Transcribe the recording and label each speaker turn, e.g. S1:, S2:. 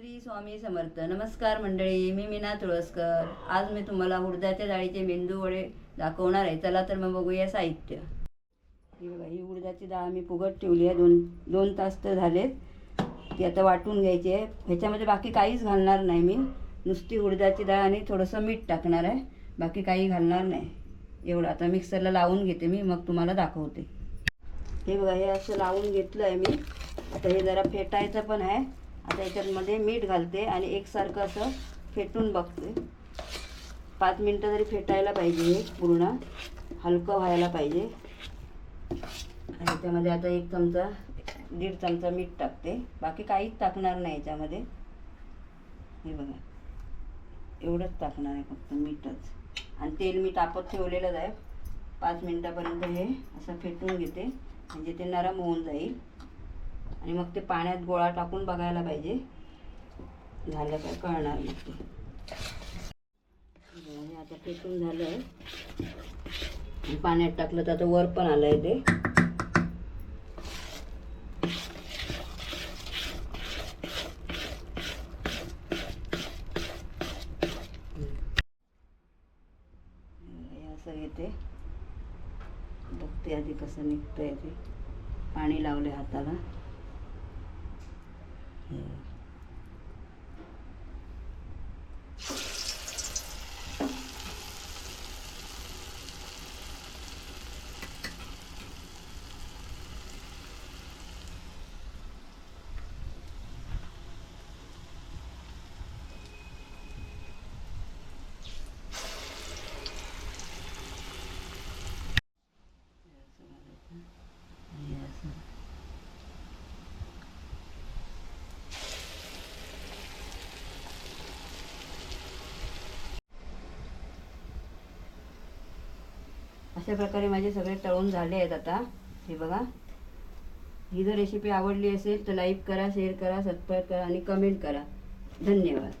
S1: श्री स्वामी समर्थ. नमस्कार मंडळी मी मीना तुळसकर. आज मी तुम्हाला उडदाच्या डाळीचे मेंदू वडे दाखवणार आहे. चला तर मग बघूया साहित्य. ही बघा ही उडदाची डाळ मी फुगत ठेवली आहे. दोन दोन तास तर झालेत. ती आता वाटून घ्यायची आहे. ह्याच्यामध्ये बाकी काहीच घालणार नाही मी. नुसती उडदाची डाळ आणि थोडंसं मीठ टाकणार आहे. बाकी काही घालणार नाही. एवढं आता मिक्सरला लावून घेते मी. मग तुम्हाला दाखवते. हे बघा हे असं लावून घेतलं आहे मी. आता हे जरा फेटायचं पण आहे. आता याच्यामध्ये मीठ घालते आणि एकसारखं असं फेटून बघते. पाच मिनटं तरी फेटायला पाहिजे हे पूर्ण. हलकं व्हायला पाहिजे. आणि याच्यामध्ये आता एक चमचा दीड चमचा मीठ टाकते. बाकी काहीच टाकणार नाही याच्यामध्ये. हे बघा. एवढंच टाकणार आहे फक्त मीठच. आणि तेल मी तापत ठेवलेलंच आहे. पाच मिनटापर्यंत हे असं फेटून घेते. म्हणजे ते नरम होऊन जाईल. आणि मग ते पाण्यात गोळा टाकून बघायला पाहिजे. झालं काय कळणार मग ते. आता फेटून झालं आहे पाण्यात टाकलं तर आता वर पण आलं आहे ते असं येते. बघते आधी कसं निघतंय ते. पाणी लावले हाताला हे. असं घालायचं. आणि हे असं अशा प्रकारे माझे सगळे तळून झाले आहेत आता. हे बघा. ही जर रेसिपी आवडली असेल तर लाईक करा शेअर करा सबस्क्राईब करा आणि कमेंट करा. धन्यवाद.